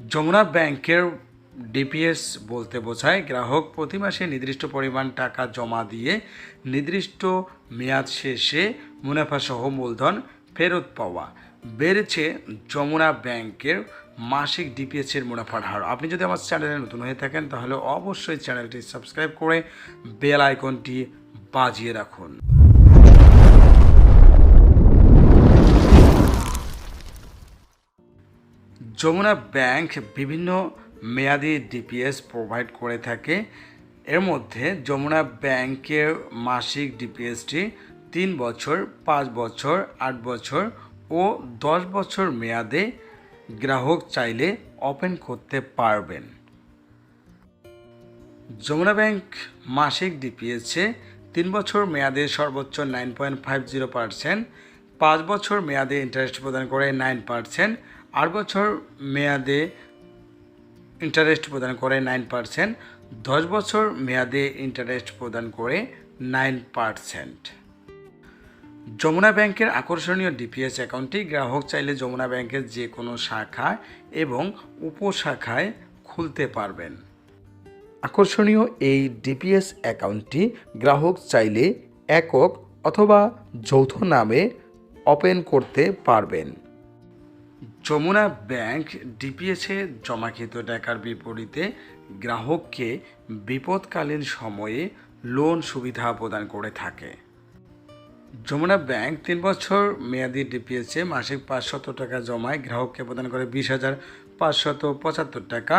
যমুনা ব্যাংকের ডিপিএস বলতে বোঝায়, গ্রাহক প্রতি মাসে নির্দিষ্ট পরিমাণ টাকা জমা দিয়ে নির্দিষ্ট মেয়াদ শেষে মুনাফাসহ মূলধন ফেরত পাওয়া। বেড়েছে যমুনা ব্যাংকের মাসিক ডিপিএসের মুনাফার হার। আপনি যদি আমার চ্যানেলে নতুন হয়ে থাকেন, তাহলে অবশ্যই চ্যানেলটি সাবস্ক্রাইব করে বেল আইকনটি বাজিয়ে রাখুন। যমুনা ব্যাংক বিভিন্ন মেয়াদি ডিপিএস প্রোভাইড করে থাকে। এর মধ্যে যমুনা ব্যাংকের মাসিক ডিপিএসটি তিন বছর, পাঁচ বছর, আট বছর ও দশ বছর মেয়াদে গ্রাহক চাইলে ওপেন করতে পারবেন। যমুনা ব্যাংক মাসিক ডিপিএসে তিন বছর মেয়াদে সর্বোচ্চ nine point five zero percent পাঁচ বছর মেয়াদে ইন্টারেস্ট প্রদান করে নাইন পার্সেন্ট আট বছর মেয়াদে ইন্টারেস্ট প্রদান করে নাইন পার্সেন্ট দশ বছর মেয়াদে ইন্টারেস্ট প্রদান করে নাইন পার্সেন্ট যমুনা ব্যাংকের আকর্ষণীয় ডিপিএস অ্যাকাউন্টটি গ্রাহক চাইলে যমুনা ব্যাংকের যে কোনো শাখা এবং উপশাখায় খুলতে পারবেন। আকর্ষণীয় এই ডিপিএস অ্যাকাউন্টটি গ্রাহক চাইলে একক অথবা যৌথ নামে ওপেন করতে পারবেন। যমুনা ব্যাংক ডিপিএসে জমাকৃত টাকার বিপরীতে গ্রাহককে বিপদকালীন সময়ে লোন সুবিধা প্রদান করে থাকে। যমুনা ব্যাংক তিন বছর মেয়াদি ডিপিএসে মাসিক পাঁচশত টাকা জমায়, গ্রাহককে প্রদান করে বিশ হাজার পাঁচশত পঁচাত্তর টাকা।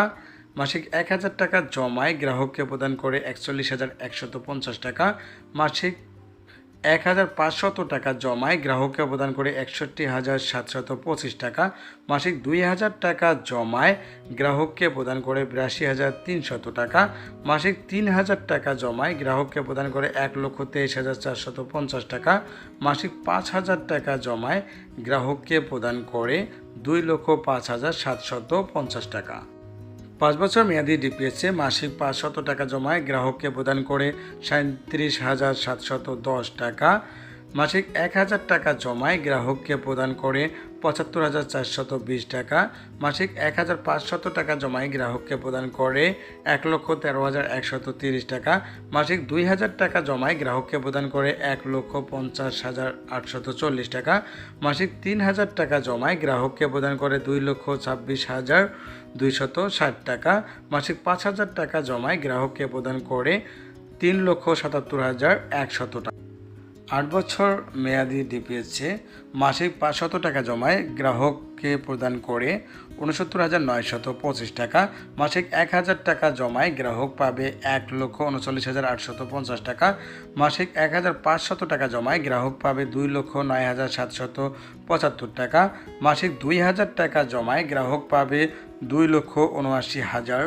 মাসিক এক হাজার টাকা জমায়, গ্রাহককে প্রদান করে একচল্লিশ হাজার একশত পঞ্চাশ টাকা। মাসিক এক হাজার পাঁচশত টাকা জমায় গ্রাহককে প্রদান করে একষট্টি হাজার সাতশত পঁচিশ টাকা। মাসিক দুই হাজার টাকা জমায় গ্রাহককে প্রদান করে বিরাশি হাজার তিনশত টাকা। মাসিক তিন হাজার টাকা জমায় গ্রাহককে প্রদান করে এক লক্ষ তেইশ হাজার চারশত পঞ্চাশ টাকা। মাসিক পাঁচ হাজার টাকা জমায় গ্রাহককে প্রদান করে দুই লক্ষ পাঁচ হাজার সাতশত পঞ্চাশ টাকা। পাঁচ বছর মেয়াদি ডিপিএসে মাসিক পাঁচশত টাকা জমায় গ্রাহককে প্রদান করে সাঁত্রিশ হাজার সাতশত দশ টাকা। মাসিক এক হাজার টাকা জমায় গ্রাহককে প্রদান করে পঁচাত্তর হাজার চারশত বিশ টাকা। মাসিক এক হাজার পাঁচশত টাকা জমায় গ্রাহককে প্রদান করে এক লক্ষ তেরো হাজার একশত তিরিশ টাকা। মাসিক দুই হাজার টাকা জমায় গ্রাহককে প্রদান করে এক লক্ষ পঞ্চাশ হাজার আটশত চল্লিশ টাকা। মাসিক তিন হাজার টাকা জমায় গ্রাহককে প্রদান করে দুই লক্ষ ছাব্বিশ হাজার দুইশত ষাট টাকা। মাসিক পাঁচ হাজার টাকা জমায় গ্রাহককে প্রদান করে তিন লক্ষ সাতাত্তর হাজার একশত টাকা। আট বছর মেয়াদি ডিপিএসে মাসিক পাঁচশত টাকা জমায় গ্রাহককে প্রদান করে উনসত্তর হাজার নয়শত পঁচিশ টাকা। মাসিক এক হাজার টাকা জমায় গ্রাহক পাবে এক লক্ষ উনচল্লিশ হাজার আটশত পঞ্চাশ টাকা। মাসিক এক হাজার পাঁচশত টাকা জমায় গ্রাহক পাবে দুই লক্ষ নয় হাজার সাতশত পঁচাত্তর টাকা। মাসিক দুই হাজার টাকা জমায় গ্রাহক পাবে দুই লক্ষ উনআশি হাজার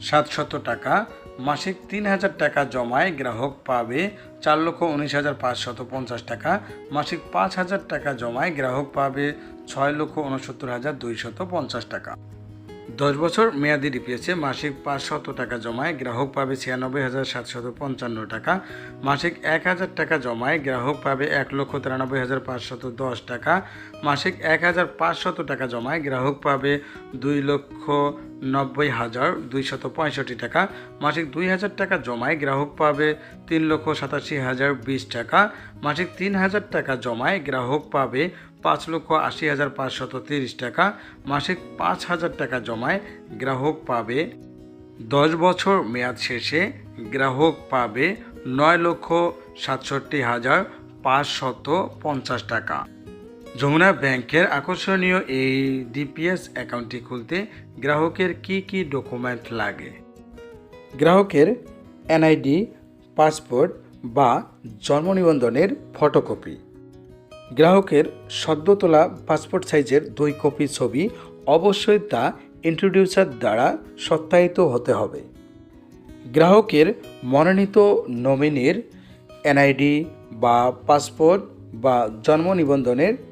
সাতশত টাকা। মাসিক তিন হাজার টাকা জমায় গ্রাহক পাবে চার লক্ষ উনিশ হাজার পাঁচশত পঞ্চাশ টাকা। মাসিক পাঁচ হাজার টাকা জমায় গ্রাহক পাবে ছয় লক্ষ উনসত্তর হাজার দুইশত পঞ্চাশ টাকা। দশ বছর মেয়াদি ডিপিএসে মাসিক পাঁচশত টাকা জমায় গ্রাহক পাবে ছিয়ানব্বই হাজার সাতশত পঞ্চান্ন টাকা। মাসিক এক হাজার টাকা জমায় গ্রাহক পাবে এক লক্ষ তিরানব্বই হাজার পাঁচশত দশ টাকা। মাসিক এক হাজার পাঁচশত টাকা জমায় গ্রাহক পাবে দুই লক্ষ নব্বই হাজার দুইশত পঁয়ষট্টি টাকা। মাসিক দুই হাজার টাকা জমায় গ্রাহক পাবে তিন লক্ষ সাতাশি হাজার বিশ টাকা। মাসিক তিন হাজার টাকা জমায় গ্রাহক পাবে পাঁচ লক্ষ আশি হাজার পাঁচশত তিরিশ টাকা। মাসিক পাঁচ হাজার টাকা জমায় গ্রাহক পাবে দশ বছর মেয়াদ শেষে গ্রাহক পাবে নয় লক্ষ সাতষট্টি হাজার পাঁচশত পঞ্চাশ টাকা। যমুনা ব্যাংকের আকর্ষণীয় এই ডিপিএস অ্যাকাউন্টটি খুলতে গ্রাহকের কি কি ডকুমেন্ট লাগে? গ্রাহকের এনআইডি, পাসপোর্ট বা জন্ম নিবন্ধনের ফটোকপি। গ্রাহকের সদ্য তোলা পাসপোর্ট সাইজের দুই কপি ছবি অবশ্যই তা ইন্ট্রোডিউসার দ্বারা সত্যায়িত হতে হবে। গ্রাহকের মনোনীত নমিনির এনআইডি বা পাসপোর্ট বা জন্ম নিবন্ধনের